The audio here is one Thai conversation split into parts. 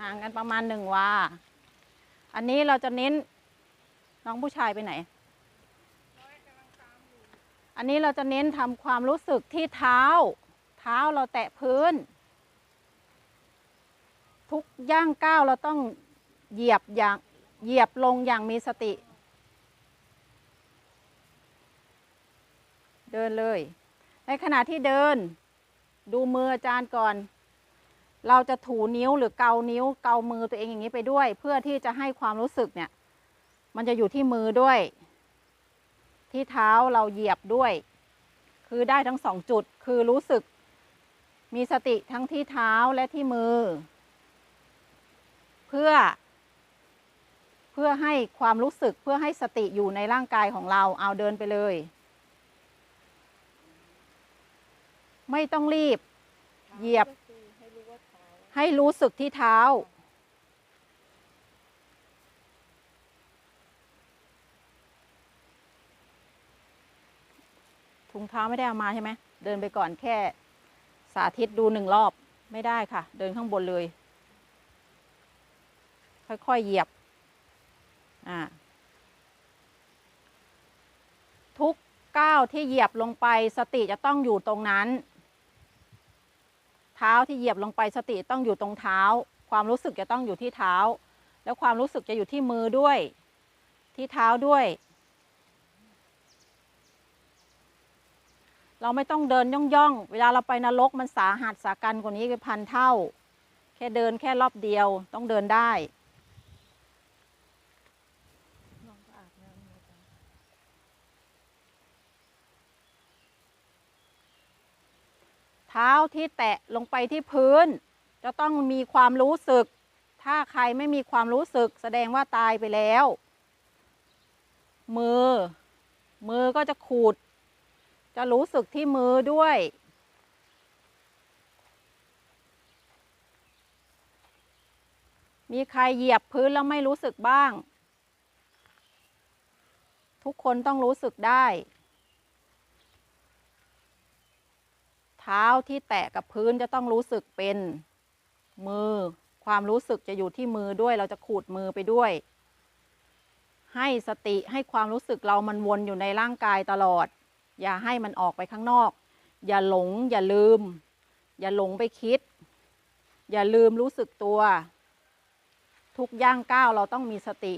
ห่างกันประมาณหนึ่งวา อันนี้เราจะเน้นน้องผู้ชายไปไหน อันนี้เราจะเน้นทำความรู้สึกที่เท้า เท้าเราแตะพื้น ทุกย่างก้าวเราต้องเหยียบอย่างเหยียบลงอย่างมีสติ เดินเลย ในขณะที่เดิน ดูมืออาจารย์ก่อน เราจะถูนิ้วหรือเกานิ้วเกามือตัวเองอย่างนี้ไปด้วย เพื่อที่จะให้ความรู้สึกเนี่ย มันจะอยู่ที่มือด้วย ที่เท้าเราเหยียบด้วย คือได้ทั้งสองจุดคือรู้สึก มีสติทั้งที่เท้าและที่มือ เพื่อ เพื่อให้ความรู้สึกเพื่อให้สติอยู่ในร่างกายของเราเอาเดินไปเลย ไม่ต้องรีบ เหยียบ ให้รู้สึกที่เท้า ถุงเท้าไม่ได้เอามาใช่ไหม เดินไปก่อนแค่สาธิตดูหนึ่งรอบไม่ได้ค่ะ เดินข้างบนเลย ค่อย ๆ เหยียบ อ่า ทุกก้าวที่เหยียบลงไปสติจะต้องอยู่ตรงนั้น เท้าที่เหยียบลงไปสติต้องอยู่ตรงเท้า ความรู้สึกจะต้องอยู่ที่เท้า แล้วความรู้สึกจะอยู่ที่มือด้วย ที่เท้าด้วย เราไม่ต้องเดินย่องย่องๆเวลาเราไปนรกมันสาหัสสากันกว่านี้เป็นพันเท่า แค่เดินแค่รอบเดียวต้องเดินได้น้องอาบน้ำอยู่จ้ะ เท้าที่แตะลงไปที่พื้น จะต้องมีความรู้สึก ถ้าใครไม่มีความรู้สึกแสดงว่าตายไปแล้ว มือ มือก็จะขูด จะรู้สึกที่มือด้วย มีใครเหยียบพื้นแล้วไม่รู้สึกบ้าง ทุกคนต้องรู้สึกได้ ท้าที่แตะกับพื้นจะต้องรู้สึกเป็นมือ ความรู้สึกจะอยู่ที่มือด้วย เราจะขูดมือไปด้วย ให้สติให้ความรู้สึกเรามันวนอยู่ในร่างกายตลอด อย่าให้มันออกไปข้างนอก อย่าหลง อย่าลืม อย่าหลงไปคิด อย่าลืมรู้สึกตัว ทุกย่างก้าวเราต้องมีสติ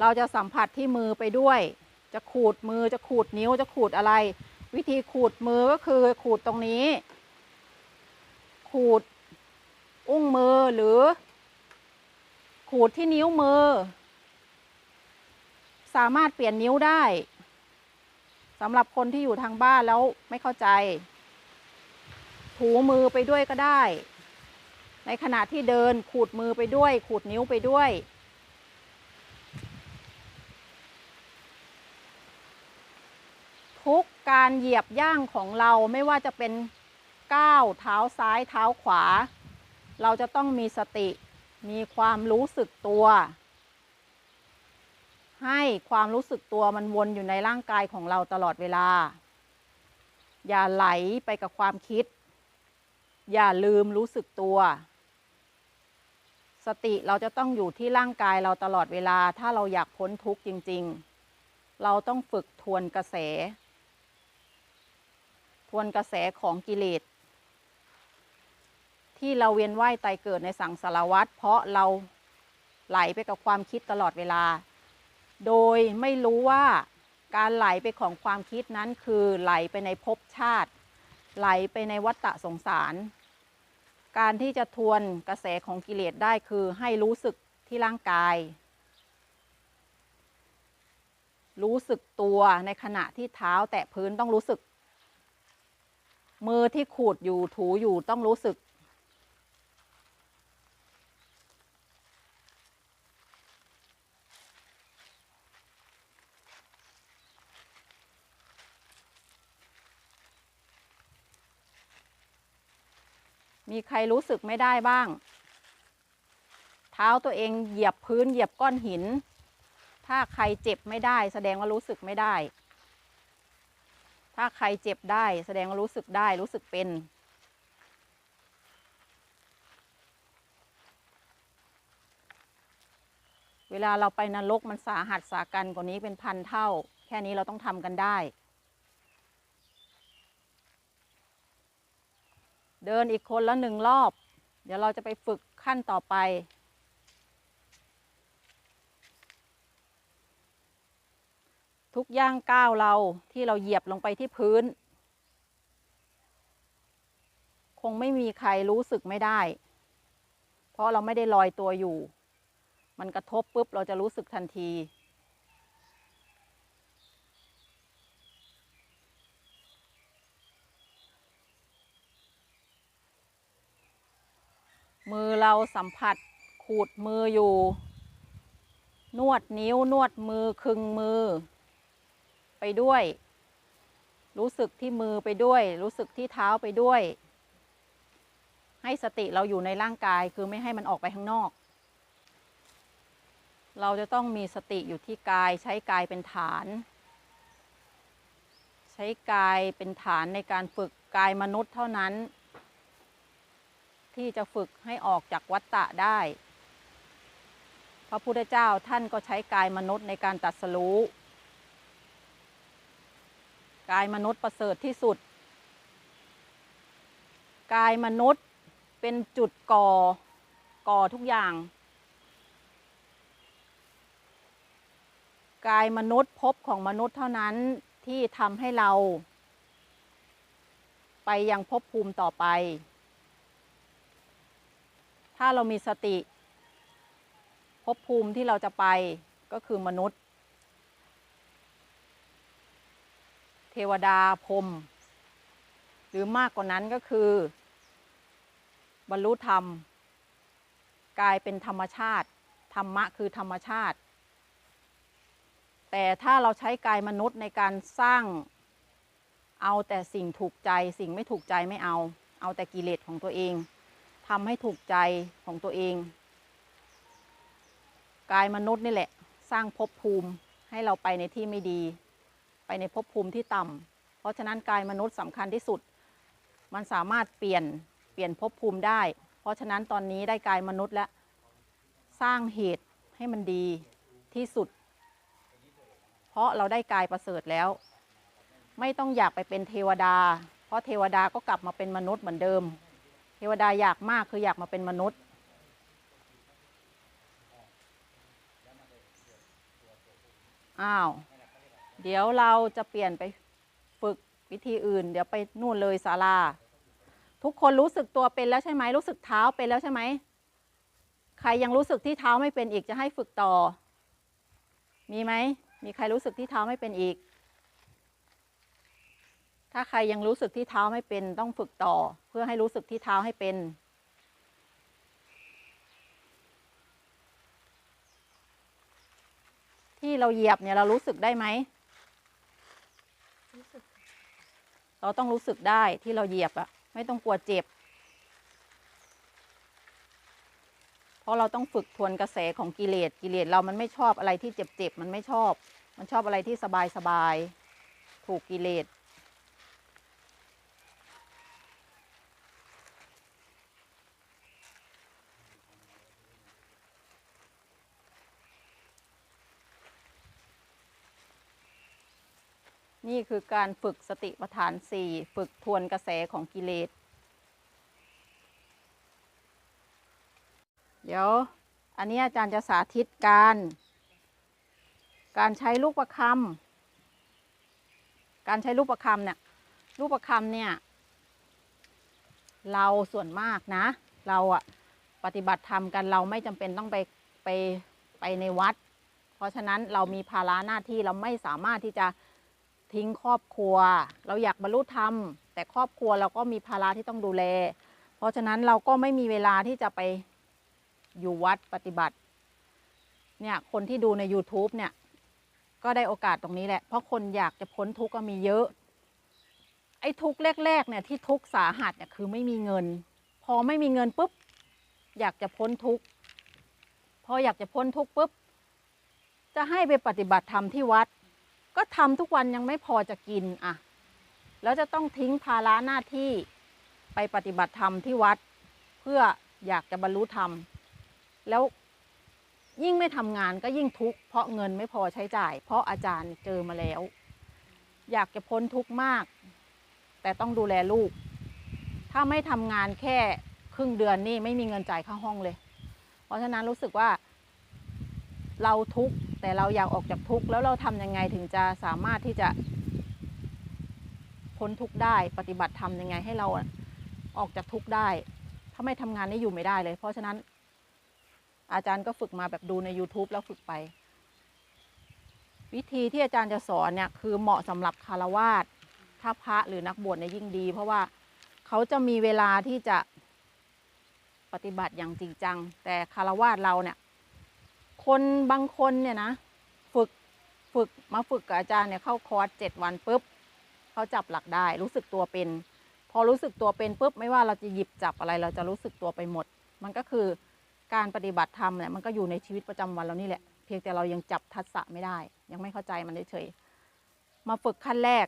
เราจะสัมผัสที่มือไปด้วย จะขูดมือจะขูดนิ้วจะขูดอะไร วิธีขูดมือก็คือขูดตรงนี้ ขูดอุ้งมือหรือ ขูดที่นิ้วมือ สามารถเปลี่ยนนิ้วได้สำหรับคนที่อยู่ทางบ้านแล้วไม่เข้าใจ ถูมือไปด้วยก็ได้ ในขณะที่เดินขูดมือไปด้วย ขูดนิ้วไปด้วยทุก การเหยียบย่างของเราไม่ว่าจะเป็นก้าวเท้าซ้ายเท้าขวา เราจะต้องมีสติ มีความรู้สึกตัว ให้ความรู้สึกตัวมันวนอยู่ในร่างกายของเราตลอดเวลา อย่าไหลไปกับความคิด อย่าลืมรู้สึกตัว สติเราจะต้องอยู่ที่ร่างกายเราตลอดเวลา ถ้าเราอยากพ้นทุกข์จริง ๆ เราต้องฝึกทวนกระแส ทวนกระแสของกิเลส ที่เราเวียนว่ายตายเกิดในสังสารวัฏเพราะเราไหลไปกับความคิดตลอดเวลา โดยไม่รู้ว่าการไหลไปของความคิดนั้นคือไหลไปในภพชาติ ไหลไปในวัฏฏะสงสาร การที่จะทวนกระแสของกิเลสได้คือให้รู้สึกที่ร่างกาย รู้สึกตัวในขณะที่เท้าแตะพื้นต้องรู้สึก มือที่ขูดอยู่ถูอยู่ต้องรู้สึก มีใครรู้สึกไม่ได้บ้าง เท้าตัวเองเหยียบพื้นเหยียบก้อนหิน ถ้าใครเจ็บไม่ได้ แสดงว่ารู้สึกไม่ได้ ถ้าใครเจ็บได้ แสดงว่ารู้สึกได้รู้สึกเป็น เวลาเราไปนรกมันสาหัสสากันกว่านี้เป็นพันเท่า แค่นี้เราต้องทำกันได้ เดินอีกคนละหนึ่งรอบ เดี๋ยวเราจะไปฝึกขั้นต่อไป ทุกย่างก้าวเราที่เราเหยียบลงไปที่พื้น คงไม่มีใครรู้สึกไม่ได้ เพราะเราไม่ได้ลอยตัวอยู่ มันกระทบปุ๊บเราจะรู้สึกทันที มือเราสัมผัสขูดมืออยู่ นวดนิ้วนวดมือคึงมือ ไปด้วย รู้สึกที่มือไปด้วย รู้สึกที่เท้าไปด้วย ให้สติเราอยู่ในร่างกายคือไม่ให้มันออกไปข้างนอก เราจะต้องมีสติอยู่ที่กายใช้กายเป็นฐาน ใช้กายเป็นฐานในการฝึกกายมนุษย์เท่านั้น ที่จะฝึกให้ออกจากวัฏฏะได้พระพุทธเจ้าท่านก็ใช้กายมนุษย์ในการตรัสรู้ กายมนุษย์ประเสริฐที่สุด กายมนุษย์เป็นจุดก่อก่อทุกอย่าง กายมนุษย์ภพของมนุษย์เท่านั้นที่ทำให้เรา ไปยังภพภูมิต่อไป ถ้าเรามีสติภพภูมิที่เราจะไปก็คือมนุษย์ เทวดาพรมหรือมากกว่านั้นก็คือ บรรลุธรรม กลายเป็นธรรมชาติ ธรรมะคือธรรมชาติ แต่ถ้าเราใช้กายมนุษย์ในการสร้างเอาแต่สิ่งถูกใจสิ่งไม่ถูกใจไม่เอา เอาแต่กิเลสของตัวเองทำให้ถูกใจของตัวเอง กายมนุษย์นี่แหละ สร้างภพภูมิให้เราไปในที่ไม่ดี ในภพภูมิที่ต่ำเพราะฉะนั้นกายมนุษย์สำคัญที่สุด มันสามารถเปลี่ยนเปลี่ยนภพภูมิได้ เพราะฉะนั้นตอนนี้ได้กายมนุษย์แล้วสร้างเหตุให้มันดีที่สุด เพราะเราได้กายประเสริฐแล้ว ไม่ต้องอยากไปเป็นเทวดา เพราะเทวดาก็กลับมาเป็นมนุษย์เหมือนเดิม เทวดาอยากมากคืออยากมาเป็นมนุษย์อ้าว เดี๋ยวเราจะเปลี่ยนไปฝึกวิธีอื่น เดี๋ยวไปนู่นเลยศาลา ทุกคนรู้สึกตัวเป็นแล้วใช่ไหมรู้สึกเท้าเป็นแล้วใช่ไหมใครยังรู้สึกที่เท้าไม่เป็นอีกจะให้ฝึกต่อ มีไหมมีใครรู้สึกที่เท้าไม่เป็นอีก ถ้าใครยังรู้สึกที่เท้าไม่เป็นต้องฝึกต่อ เพื่อให้รู้สึกที่เท้าให้เป็นที่เราเหยียบเนี่ยเรารู้สึกได้ไหม รู้สึก เราต้องรู้สึกได้ที่เราเหยียบอะไม่ต้องกลัวเจ็บ เพราะเราต้องฝึกทวนกระแสของกิเลสกิเลสเรามันไม่ชอบอะไรที่เจ็บๆมันไม่ชอบ มันชอบอะไรที่สบายๆถูกกิเลส นี่คือการฝึกสติปัฏฐานสี่ฝึกทวนกระแสของกิเลส เดี๋ยว อันนี้อาจารย์จะสาธิตการ การใช้ลูกประคำการใช้ลูกประคำเนี่ยลูกประคำเนี่ย เราส่วนมากนะ เราอะปฏิบัติธรรมกันเราไม่จำเป็นต้องไปไปไปในวัด เพราะฉะนั้นเรามีภาระหน้าที่เราไม่สามารถที่จะ ทิ้งครอบครัว เราอยากบรรลุธรรม แต่ครอบครัวเราก็มีภาระที่ต้องดูแล เพราะฉะนั้นเราก็ไม่มีเวลาที่จะไปอยู่วัดปฏิบัติ เนี่ยคนที่ดูใน YouTube เนี่ย ก็ได้โอกาสตรงนี้แหละ เพราะคนอยากจะพ้นทุกข์ก็มีเยอะ ไอ้ทุกข์แรกๆเนี่ยที่ทุกข์สาหัสเนี่ยคือไม่มีเงิน พอไม่มีเงินปุ๊บอยากจะพ้นทุกข์พออยากจะพ้นทุกข์ปุ๊บจะให้ไปปฏิบัติธรรมที่วัด ก็ทำทุกวันยังไม่พอจะกินอะ แล้วจะต้องทิ้งภาระหน้าที่ไปปฏิบัติธรรมที่วัด เพื่ออยากจะบรรลุธรรม แล้วยิ่งไม่ทำงานก็ยิ่งทุกข์เพราะเงินไม่พอใช้จ่าย เพราะอาจารย์เจอมาแล้ว อยากจะพ้นทุกข์มาก แต่ต้องดูแลลูก ถ้าไม่ทำงานแค่ครึ่งเดือนนี่ไม่มีเงินจ่ายค่าห้องเลย เพราะฉะนั้นรู้สึกว่า เราทุกข์แต่เราอยากออกจากทุกข์แล้วเราทำยังไงถึงจะสามารถที่จะพ้นทุกข์ได้ปฏิบัติธรรมยังไงให้เราอออกจากทุกข์ได้ ถ้าไม่ทำงานนี่อยู่ไม่ได้เลย เพราะฉะนั้น อาจารย์ก็ฝึกมาแบบดูใน YouTube แล้วฝึกไป วิธีที่อาจารย์จะสอนเนี่ยคือเหมาะสำหรับคารวาสถ้าพระหรือนักบวชเนี่ยยิ่งดี เพราะว่าเขาจะมีเวลาที่จะปฏิบัติอย่างจริงจัง แต่คารวาสเราเนี่ย คนบางคนเนี่ยนะ ฝึกฝึกมาฝึกกับอาจารย์เนี่ยเข้าคอร์สเจ็ดวันปุ๊บเขาจับหลักได้ รู้สึกตัวเป็น พอรู้สึกตัวเป็นปุ๊บไม่ว่าเราจะหยิบจับอะไร เราจะรู้สึกตัวไปหมด มันก็คือการปฏิบัติธรรมเนี่ยมันก็อยู่ในชีวิตประจำวันเรานี่แหละเพียงแต่เรายังจับทัศะไม่ได้ ยังไม่เข้าใจมันเฉยมาฝึกขั้นแรก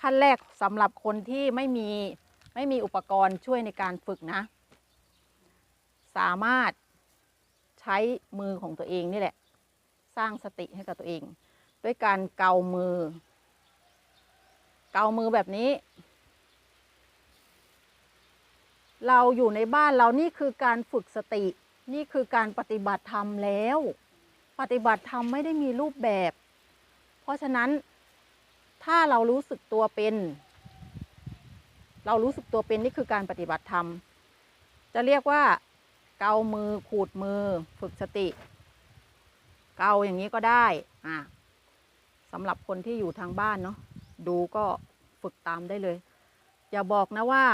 ขั้นแรกสำหรับคนที่ไม่มีไม่มีอุปกรณ์ช่วยในการฝึกนะ สามารถ ช้มือของตัวเองนี่แหละ สร้างสติให้กับตัวเอง ด้วยการเกามือ เกามือแบบนี้ เราอยู่ในบ้านเรานี่คือการฝึกสติ นี่คือการปฏิบัติธรรมแล้ว ปฏิบัติธรรมไม่ได้มีรูปแบบ เพราะฉะนั้นถ้าเรารู้สึกตัวเป็น เรารู้สึกตัวเป็นนี่คือการปฏิบัติธรรม จะเรียกว่า เกามือขูดมือฝึกสติ เกาอย่างนี้ก็ได้อะสำหรับคนที่อยู่ทางบ้านเนาะดูก็ฝึกตามได้เลย อย่าบอกนะว่า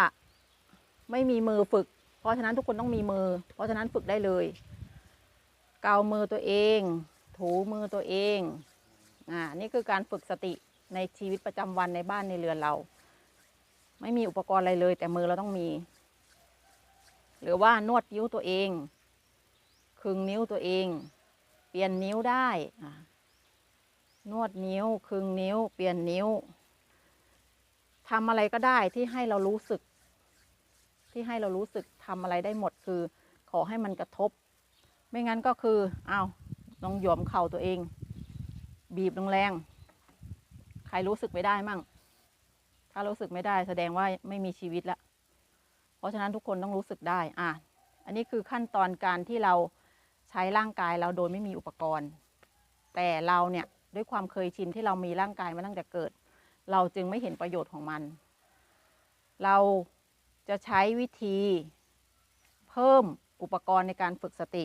ไม่มีมือฝึก เพราะฉะนั้นทุกคนต้องมีมือ เพราะฉะนั้นฝึกได้เลย เกามือตัวเอง ถูมือตัวเองอ่านี่คือการฝึกสติในชีวิตประจำวันในบ้านในเรือนเรา ไม่มีอุปกรณ์อะไรเลย แต่มือเราต้องมี หรือว่านวดนิ้วตัวเองคึงนิ้วตัวเอง เปลี่ยนนิ้วได้นวดนิ้วคึงนิ้ว เปลี่ยนนิ้วทำอะไรก็ได้ที่ให้เรารู้สึก ที่ให้เรารู้สึกทำอะไรได้หมดคือ ขอให้มันกระทบ ไม่งั้นก็คือเอาลองหยวมเข่าตัวเอง บีบแรงๆใครรู้สึกไม่ได้มั่ง ถ้ารู้สึกไม่ได้แสดงว่าไม่มีชีวิตและเพ ราะฉะนั้นทุกคนต้องรู้สึกได้อะอันนี้คือขั้นตอนการที่เราใช้ร่างกายเราโดยไม่มีอุปกรณ์ แต่เราเนี่ยด้วยความเคยชินที่เรามีร่างกายมาตั้งแต่เกิด เราจึงไม่เห็นประโยชน์ของมัน เราจะใช้วิธีเพิ่มอุปกรณ์ในการฝึกสติ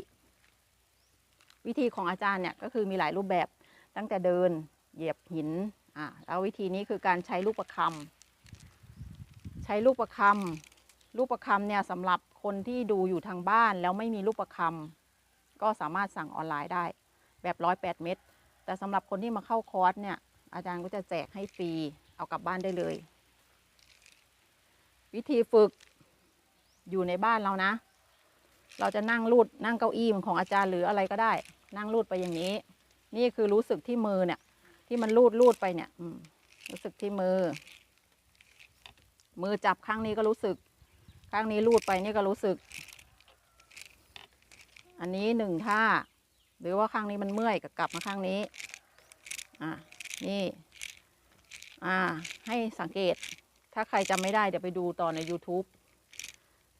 วิธีของอาจารย์เนี่ยก็คือมีหลายรูปแบบตั้งแต่เดินเหยียบหินอะแล้ววิธีนี้คือการใช้ลูกประคำใช้ลูกประคำ ลูกประคำเนี่ยสำหรับคนที่ดูอยู่ทางบ้านแล้วไม่มีลูกประคำก็สามารถสั่งออนไลน์ได้ แบบร้อยแปดเม็ดแต่สำหรับคนที่มาเข้าคอร์สเนี่ย อาจารย์ก็จะแจกให้ฟรีเอากลับบ้านได้เลย วิธีฝึกอยู่ในบ้านเรานะ เราจะนั่งรูดนั่งเก้าอี้ของอาจารย์หรืออะไรก็ได้ นั่งรูดไปอย่างนี้ นี่คือรู้สึกที่มือเนี่ย ที่มันรูดรูดไปเนี่ยรู้สึกที่มือ มือจับข้างนี้ก็รู้สึก ข้างนี้รูดไปนี่ก็รู้สึก อันนี้หนึ่งท่า หรือว่าข้างนี้มันเมื่อยก็กลับมาข้างนี้ อะนี่ อ่า ให้สังเกต ถ้าใครจำไม่ได้เดี๋ยวไปดูต่อใน YouTube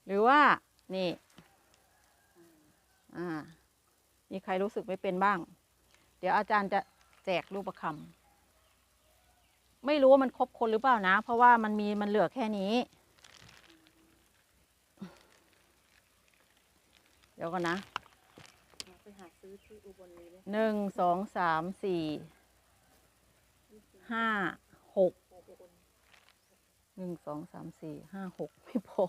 หรือว่า นี่ อ่า มีใครรู้สึกไม่เป็นบ้าง เดี๋ยวอาจารย์จะแจกรูปประคำไม่รู้ว่ามันครบคนหรือเปล่านะ เพราะว่ามันมีมันเหลือแค่นี้ เดี๋ยวก่อนนะไปหาซื้อที่อุบลนี้เลยหนึ่งสองสามสี่ห้าหกหนึ่งสองสามสี่ห้าหกไม่พอ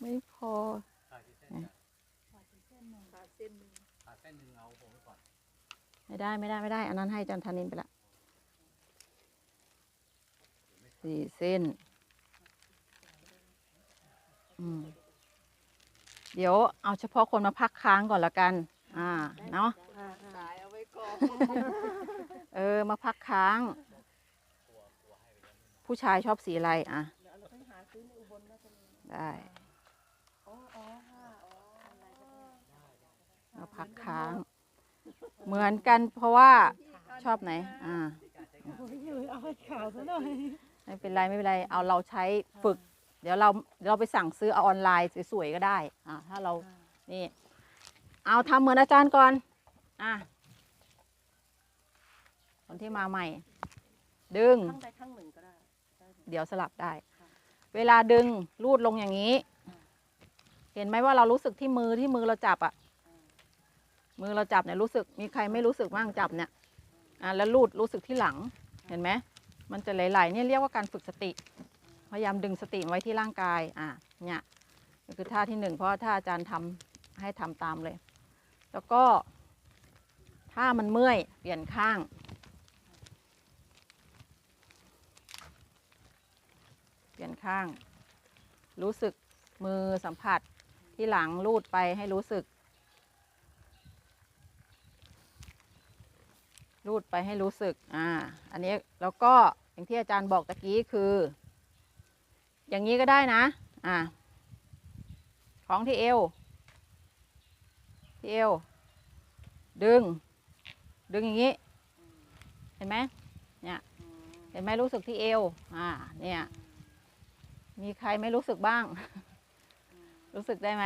ไม่พอขาดกี่เส้นเนี่ยขาดเส้นหนึ่งขาดเส้นหนึ่งขาดเส้นหนึ่งเอาผมไว้ก่อน ไม่ได้ไม่ได้ไม่ได้ อันนั้นให้อาจันทานินไปละสี่เส้น อืม เดี๋ยวเอาเฉพาะคนมาพักค้างก่อนละกัน อ่า เนาะสายเอาไว้ก่อน เออ มาพักค้าง ผู้ชายชอบสีอะไรอะเดี๋ยวเราไปหาซื้อในอุบลน่าจะมีได้อ๋ออ๋อค่ะอ๋ออะไรก็ได้พักค้าง เหมือนกันเพราะว่าชอบไหน อ่าเอาให้ขาวซะหน่อยไม่เป็นไรไม่เป็นไร เอาเราใช้ฝึก เดี๋ยวเราเดี๋ยวเราไปสั่งซื้อเอาออนไลน์สวยๆก็ได้อ่าถ้าเรานี่ เอาทำเหมือนอาจารย์ก่อนอะคนที่มาใหม่ ดึง ข้างใดข้างหนึ่งก็ได้ได้หมดเดี๋ยวสลับได้ค่ะเวลาดึงรูดลงอย่างนี้ เห็นไหมว่าเรารู้สึกที่มือที่มือเราจับอะมือเราจับเนี่ยรู้สึก มีใครไม่รู้สึกบ้างจับเนี่ย อะแล้วรูดรู้สึกที่หลัง เห็นไหม มันจะไหลๆเนี่ยเรียกว่าการฝึกสติ พยายามดึงสติไว้ที่ร่างกาย อะเนี่ยคือท่าที่หนึ่งเพราะว่าอาจารย์ทำให้ทำตามเลย แล้วก็ ถ้ามันเมื่อยเปลี่ยนข้าง เปลี่ยนข้าง รู้สึกมือสัมผัสที่หลังลูดไปให้รู้สึกรูดไปให้รู้สึก อ่า อันนี้แล้วก็อย่างที่อาจารย์บอกตะกี้คือ อย่างนี้ก็ได้นะ อ่าของที่เอว ที่เอว ดึง ดึงอย่างนี้ เห็นไหมเนี่ย เห็นไหมรู้สึกที่เอว อ่า เนี่ย มีใครไม่รู้สึกบ้าง รู้สึกได้ไหม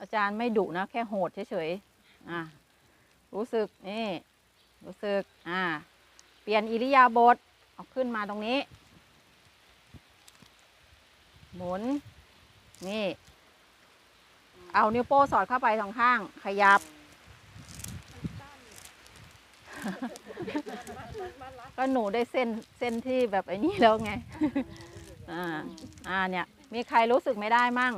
อาจารย์ไม่ดุนะ แค่โหดเฉยๆ อะรู้สึก นี่ รู้สึก อ่า เปลี่ยนอิริยาบถ เอาขึ้นมาตรงนี้ หมุน นี่ เอานิ้วโป้สอดเข้าไปสองข้าง ขยับ ก็หนูได้เส้นเส้นที่แบบไอ้นี่แล้วไง อ่า อ่าเนี่ย มีใครรู้สึกไม่ได้มั่ง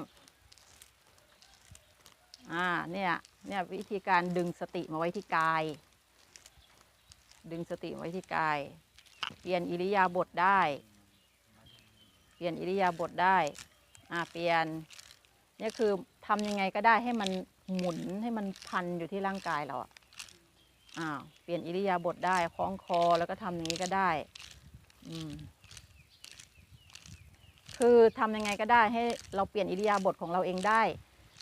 อ่า เนี่ย เนี่ยวิธีการดึงสติมาไว้ที่กาย ดึงสติมาไว้ที่กาย เปลี่ยนอิริยาบถได้ เปลี่ยนอิริยาบถได้ อ่า เปลี่ยนนี่คือทำยังไงก็ได้ให้มันหมุนให้มันพันอยู่ที่ร่างกายเราอะอ่าวเปลี่ยนอิริยาบถได้คล้องคอแล้วก็ทำอย่างนี้ก็ได้ อืม คือทำยังไงก็ได้ให้เราเปลี่ยนอิริยาบถของเราเองได้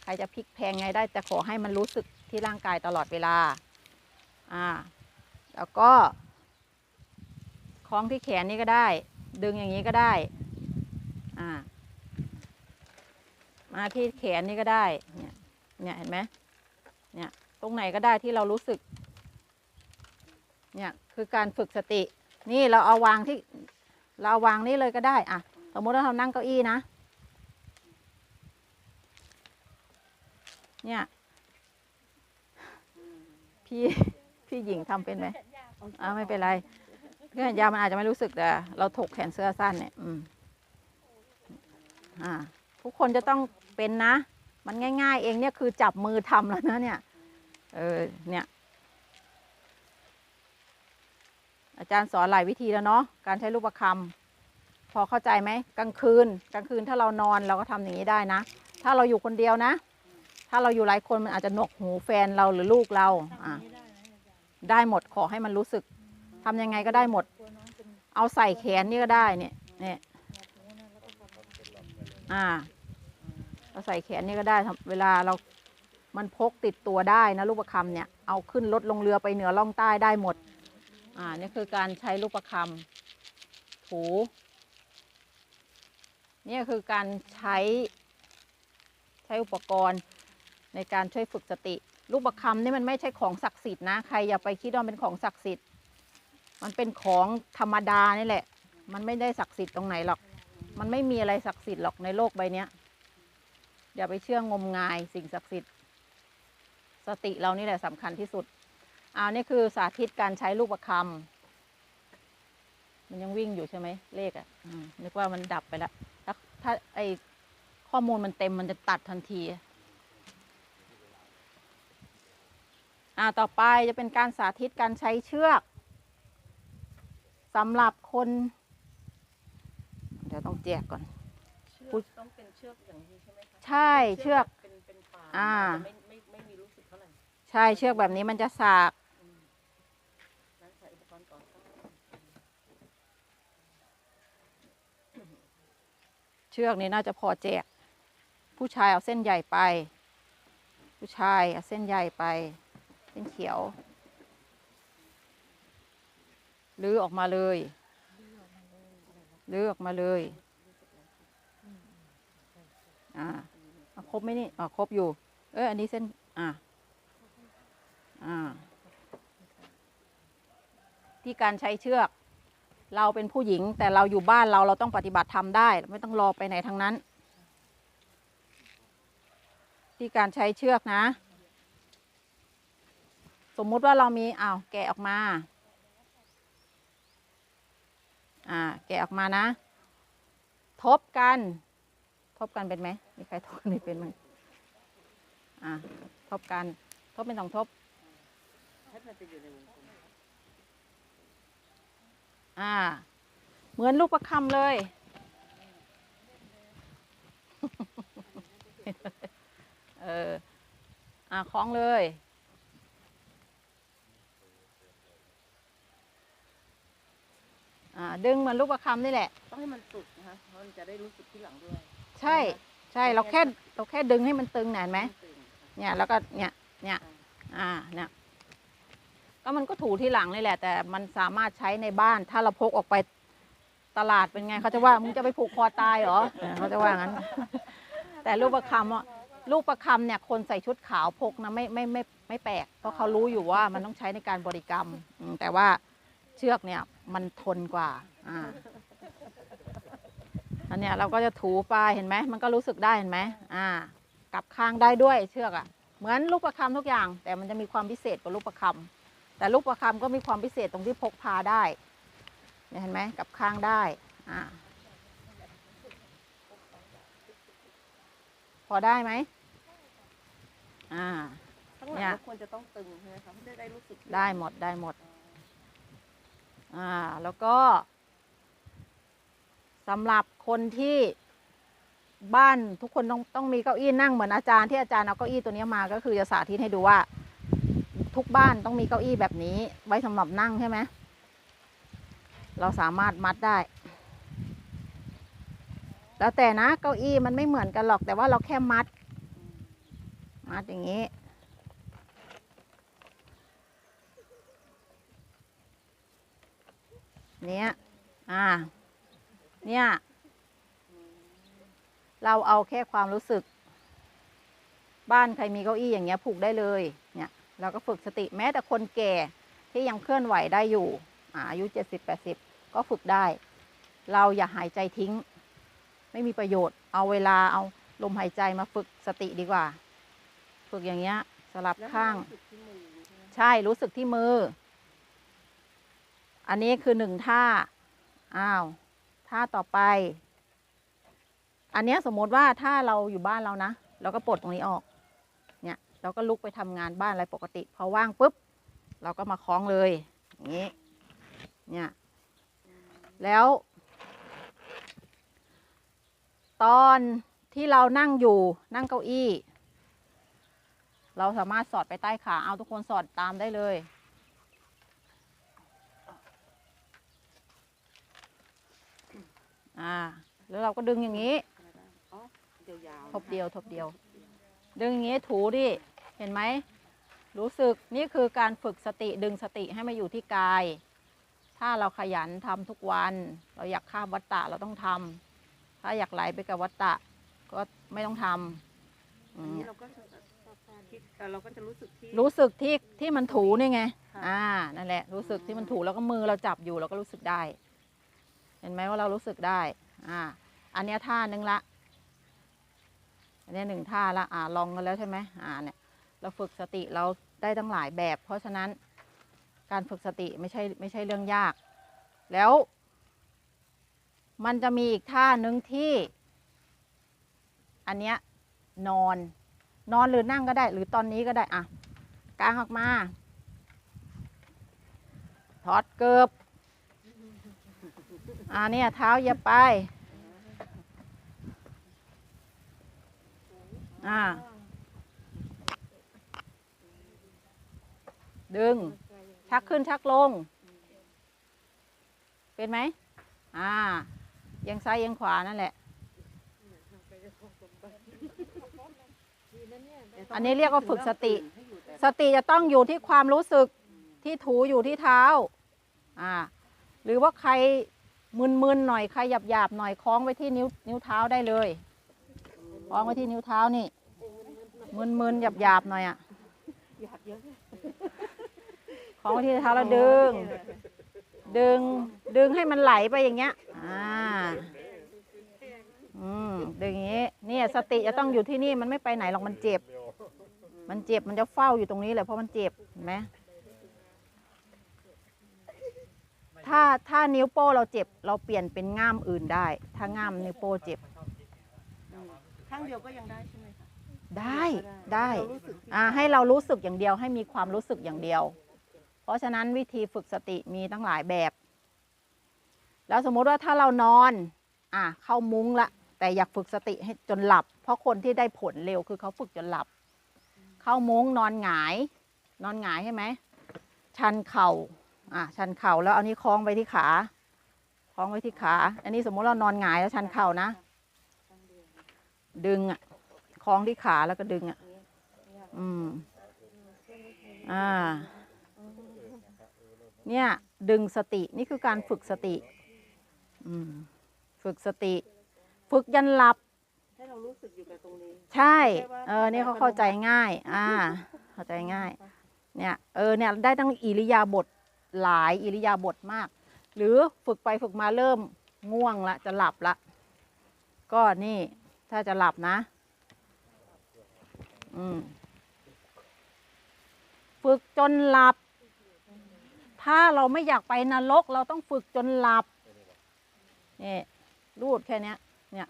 ใครจะพลิกแพงไงได้ แต่ขอให้มันรู้สึกที่ร่างกายตลอดเวลา อ่า แล้วก็ คล้องที่แขนนี่ก็ได้ ดึงอย่างนี้ก็ได้อ่ามาที่แขนนี่ก็ได้ เนี่ย เนี่ยเห็นไหมเนี่ย ตรงไหนก็ได้ที่เรารู้สึก เนี่ยคือการฝึกสติ นี่เราเอาวางที่ เราเอาวางนี่เลยก็ได้ อะ สมมติว่าเรานั่งเก้าอี้นะ เนี่ย พี่ พี่หญิงทำเป็นไหมอ่าไม่เป็นไร เพื่อนยาวมันอาจจะไม่รู้สึกแต่เราถกแขนเสื้อสั้นเนี่ยอืมอ่าทุกคนจะต้องเป็นนะ มันง่าย ๆ เองเนี่ยคือจับมือทำแล้วนะเนี่ย เออเนี่ย อาจารย์สอนหลายวิธีแล้วเนาะการใช้รูปประคำพอเข้าใจไหมกลางคืน กลางคืนถ้าเรานอนเราก็ทำอย่างนี้ได้นะ ถ้าเราอยู่คนเดียวนะ ถ้าเราอยู่หลายคนมันอาจจะหนวกหูแฟนเราหรือลูกเราอ่าได้หมดขอให้มันรู้สึก ทำยังไงก็ได้หมด เอาใส่แขนนี่ก็ได้เนี่ยเนี่ยอ่าเอาใส่แขนนี่ก็ได้เวลาเรามันพกติดตัวได้นะลูกประคำเนี่ยเอาขึ้นรถลงเรือไปเหนือล่องใต้ได้หมด อ่านี่คือการใช้ลูกประคำถูเนี่ยคือการใช้ใช้อุปกรณ์ในการช่วยฝึกสติ ลูกประคำนี่มันไม่ใช่ของศักดิ์สิทธิ์นะใครอย่าไปคิดว่ามันเป็นของศักดิ์สิทธิ์ มันเป็นของธรรมดานี่แหละ มันไม่ได้ศักดิ์สิทธิ์ตรงไหนหรอก มันไม่มีอะไรศักดิ์สิทธิ์หรอกในโลกใบเนี้ยอย่าไปเชื่องมงายสิ่งศักดิ์สิทธิ์ สติเรานี่แหละสำคัญที่สุดอ้าวนี่คือสาธิตการใช้ลูกประคำมันยังวิ่งอยู่ใช่ไหมเลขอะ่ะอืมนึกว่ามันดับไปแล้วถ้าถ้าไอข้อมูลมันเต็มมันจะตัดทันทีอ่าต่อไปจะเป็นการสาธิตการใช้เชือก สำหรับคน เดี๋ยวต้องแจกก่อน เชือกต้องเป็นเชือกอย่างนี้ใช่ไหมคะใช่เชือกเป็นเป็นปลาอ่าจะไม่ไม่ไม่มีรู้สึกเท่าไหร่ใช่เชือกแบบนี้มันจะสาก อืมนั้นใส่อุปกรณ์ก่อนครับเชือกนี้น่าจะพอแจก ผู้ชายเอาเส้นใหญ่ไป ผู้ชายเอาเส้นใยไป เส้นเขียว ลื้อออกมาเลยลื้อออกมาเลยอ่าครบไหมนี่อ๋อครบอยู่ เอออันนี้เส้น อ่าอ่า ที่การใช้เชือก เราเป็นผู้หญิง แต่เราอยู่บ้านเราเราต้องปฏิบัติธรรมได้ ไม่ต้องรอไปไหนทั้งนั้น ที่การใช้เชือกนะ สมมุติว่าเรามีอ้าวแกะออกมา อ่า แกะออกมานะ ทบกัน ทบกันเป็นไหมมีใครทบกันเป็นไหมอ่าทบกัน ทบเป็นสองทบอ่า เหมือนลูกประคำเลย เออ อ่าคล้องเลย อ่า ดึงเหมือนลูกประคำนี่แหละ ต้องให้มันสุดนะคะเพราะมันจะได้รู้สึกที่หลังด้วย ใช่ใช่เราแค่เราแค่ดึงให้มันตึงหน่อยเห็นไหมตึงค่ะเนี่ยแล้วก็เนี่ยเนี่ยอ่าเนี่ยก็มันก็ถูที่หลังนี่แหละ แต่มันสามารถใช้ในบ้าน ถ้าเราพกออกไปตลาดเป็นไงเขาจะว่ามึงจะไปผูกคอตายเหรอเออเขาจะว่างั้น แต่ลูกประคำอะลูกประคำเนี่ยคนใส่ชุดขาวพกนะไม่ไม่ไม่ไม่แปลกเพราะเขารู้อยู่ว่ามันต้องใช้ในการบริกรรมอืมแต่ว่าเชือกเนี่ย มันทนกว่า อ่าอันเนี้ยเราก็จะถูไปเห็นไหมมันก็รู้สึกได้เห็นไหมอ่ากลับข้างได้ด้วยเชือกอะ่ะ เหมือนลูกประคำทุกอย่าง แต่มันจะมีความพิเศษกว่าลูกประคำแต่ลูกประคำก็มีความพิเศษตรงที่พกพาได้เนี่ยเห็นไหมกลับข้างได้อ่าพอได้ไหมอ่าข้างหลังเนี่ย เราควรจะต้องตึงใช่ไหมคะไม่ได้รู้สึกที่ได้หมดได้หมดอ่าแล้วก็สำหรับคนที่บ้านทุกคนต้องต้องมีเก้าอี้นั่งเหมือนอาจารย์ที่อาจารย์เอาเก้าอี้ตัวนี้มาก็คือจะสาธิตให้ดูว่า ทุกบ้านต้องมีเก้าอี้แบบนี้ ไว้สำหรับนั่งใช่ไหมเราสามารถมัดได้ แล้วแต่นะเก้าอี้มันไม่เหมือนกันหรอกแต่ว่าเราแค่มัด มัดอย่างนี้ เนี้ย อ่า เนี่ย เราเอาแค่ความรู้สึก บ้านใครมีเก้าอี้อย่างเงี้ยผูกได้เลย เนี่ย เราก็ฝึกสติแม้แต่คนแก่ที่ยังเคลื่อนไหวได้อยู่อ่าอายุเจ็ดสิบแปดสิบก็ฝึกได้ เราอย่าหายใจทิ้ง ไม่มีประโยชน์ เอาเวลาเอาลมหายใจมาฝึกสติดีกว่า ฝึกอย่างเงี้ย สลับแล้วให้ข้างรู้สึกที่มือใช่ไหมใช่รู้สึกที่มือ อันนี้คือหนึ่งท่า อ้าว ท่าต่อไป อันนี้สมมติว่าถ้าเราอยู่บ้านเรานะ เราก็ปลดตรงนี้ออก เนี่ยเราก็ลุกไปทำงานบ้านอะไรปกติ พอว่างปุ๊บ เราก็มาคล้องเลยอย่างนี้ เนี่ย แล้ว ตอนที่เรานั่งอยู่นั่งเก้าอี้ เราสามารถสอดไปใต้ขา เอาทุกคนสอดตามได้เลย อ่า แล้วเราก็ดึงอย่างนี้อะไรบ้างอ๋อยาวๆทบเดียวทบเดียว ดึงอย่างนี้ถูดิเห็นไหมรู้สึกนี่คือการฝึกสติดึงสติให้มาอยู่ที่กาย ถ้าเราขยันทำทุกวัน เราอยากข้ามวัตตะเราต้องทำถ้าอยากไหลไปกับวัตตะก็ไม่ต้องทำอือันมนี้เราก็จะคิดเอ่อเราก็จะรู้สึกที่รู้สึกที่ที่มันถูนี่ไงค่ะอ่า นั่นแหละ รู้สึกที่มันถูแล้วก็มือเราจับอยู่เราก็รู้สึกได้ เห็นไหมว่าเรารู้สึกได้ อ่า อันนี้ท่านึงละ อันนี้หนึ่งท่าละ อ่า ลองกันแล้วใช่ไหมอ่า เนี่ย เราฝึกสติเราได้ตั้งหลายแบบ เพราะฉะนั้นการฝึกสติไม่ใช่ไม่ใช่เรื่องยาก แล้ว มันจะมีอีกท่านึงที่ อันเนี้ยนอน นอนหรือนั่งก็ได้ หรือตอนนี้ก็ได้ อะกางออกมา ถอดเกิบ อ่าเนี่ยเท้าอย่าไป อ่า ดึง ชักขึ้นชักลง เป็นไหม อ่ายังซ้ายยังขวานั่นแหละ อันนี้เรียกว่าฝึกสติ สติจะต้องอยู่ที่ความรู้สึกที่ถูอยู่ที่เท้า อ่า หรือว่าใคร มึนๆหน่อยใครหยาบๆหน่อยคล้องไว้ที่นิ้วนิ้วเท้าได้เลยคล้องไว้ที่นิ้วเท้านี่มึนๆหยาบๆหน่อยอะอยากเยอะคล้องไว้ที่เท้าแล้วดึง ดึงดึงให้มันไหลไปอย่างเงี้ยอ่าอืมดึงอย่างงี้เนี่ยสติจะต้องอยู่ที่นี่มันไม่ไปไหนหรอกมันเจ็บ มันเจ็บมันจะเฝ้าอยู่ตรงนี้แหละเพราะมันเจ็บเห็นไหม ถ้าถ้านิ้วโป้เราเจ็บ เราเปลี่ยนเป็นง่ามอื่นได้ ถ้าง่ามนิ้วโป้เจ็บข้างเดียวก็ยังได้ใช่ไหมคะได้ได้เรารู้สึกที่อ่าให้เรารู้สึกอย่างเดียวให้มีความรู้สึกอย่างเดียว เพราะฉะนั้นวิธีฝึกสติมีตั้งหลายแบบ แล้วสมมุติว่าถ้าเรานอนอะเข้ามุ้งละ แต่อยากฝึกสติให้จนหลับ เพราะคนที่ได้ผลเร็วคือเขาฝึกจนหลับ เข้ามุ้งนอนหงาย นอนหงายใช่ไหมชันเข่า อะชันเข่าแล้วเอานี้คล้องไปที่ขา คล้องไว้ที่ขา อันนี้สมมุติเรานอนหงายแล้วชันเข่านะ ดึงอะ คล้องที่ขาแล้วก็ดึงอะ อืม อ่า เนี่ย ดึงสติ นี่คือการฝึกสติ อืม ฝึกสติ ฝึกยันหลับให้เรารู้สึกอยู่กับตรงนี้ ใช่ไม่ใช่ว่าเออ นี่เขาเข้าใจง่าย อ่า เข้าใจง่าย เนี่ย เออ เนี่ย ได้ตั้งอิริยาบถ หลายอิริยาบถมาก หรือฝึกไปฝึกมาเริ่มง่วงละจะหลับละ ก็นี่ถ้าจะหลับนะ อืมฝึกจนหลับ ถ้าเราไม่อยากไปนรก เราต้องฝึกจนหลับนี่รูดแค่เนี้ยเนี่ย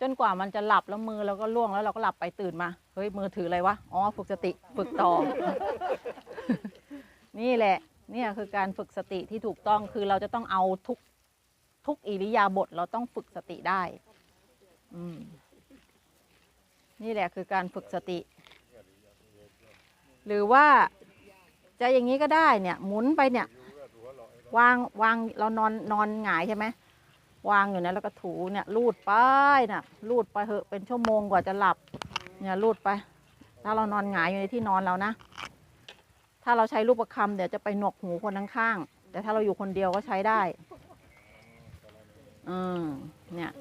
จนกว่ามันจะหลับแล้วมือเราก็ล่วงแล้วเราก็หลับไปตื่นมา เฮ้ยมือถืออะไรวะ อ๋อ ฝึกสติ ฝึกต่อ นี่แหละ เนี่ยคือการฝึกสติที่ถูกต้องคือเราจะต้องเอาทุกทุกอิริยาบถเราต้องฝึกสติได้ อืม นี่แหละคือการฝึกสติ หรือว่าจะอย่างนี้ก็ได้เนี่ย หมุนไปเนี่ย วางวางเรานอนนอนหงายใช่ไหมวางอยู่นะแล้วก็ถูเนี่ยลูดไปน่ะลูดไปเหอะเป็นชั่วโมงกว่าจะหลับ เนี่ยลูดไป ถ้าเรานอนหงายอยู่ในที่นอนเรานะ ถ้าเราใช้รูปประคำเดี๋ยวจะไปหนวกหูคนข้างๆแต่ถ้าเราอยู่คนเดียวก็ใช้ได้อืมเนี่ย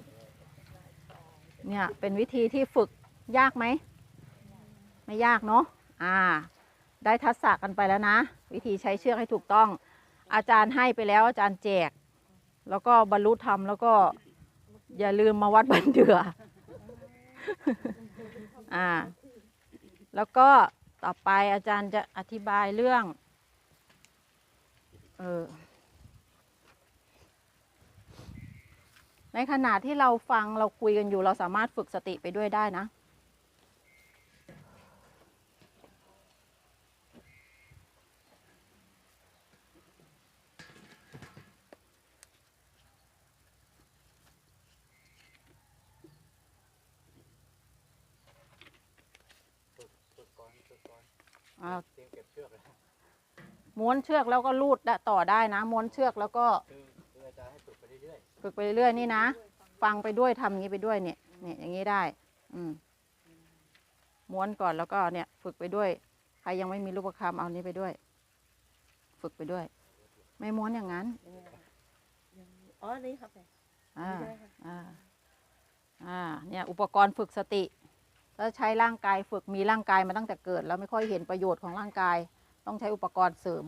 เนี่ยเป็นวิธีที่ฝึกยากไหม ไม่ยากเนาะอ่า ได้ทักษะกันไปแล้วนะ วิธีใช้เชือกให้ถูกต้อง อาจารย์ให้ไปแล้วอาจารย์แจก แล้วก็บรรลุธรรมแล้วก็ อย่าลืมมาวัดบันเดืออ่า แล้วก็ ต่อไปอาจารย์จะอธิบายเรื่องเออในขณะที่เราฟังเราคุยกันอยู่ เราสามารถฝึกสติไปด้วยได้นะ ฝึกก่อนฝึกก่อน อ่าเตรียมเก็บเชือกเลยม้วนเชือกแล้วก็ลูดได้ต่อได้นะ ม้วนเชือกแล้วก็คือคืออาจารย์ให้ฝึกไปเรื่อยฝึกไปเรื่อยๆนี่นะ ฟังไปด้วยทำอย่างนี้ไปด้วยเนี่ย เนี่ยอย่างนี้ได้ อืม ม้วนก่อนแล้วก็เนี่ย ฝึกไปด้วย ใครยังไม่มีรูปคำเอานี้ไปด้วย ฝึกไปด้วย ไม่ม้วนอย่างนั้นอ๋อ นี่ครับแม่อ่าไม่ได้ค่ะอ่า อ่า เนี่ย อุปกรณ์ฝึกสติ แล้วใช้ร่างกายฝึกมีร่างกายมาตั้งแต่เกิด แล้วไม่ค่อยเห็นประโยชน์ของร่างกาย ต้องใช้อุปกรณ์เสริม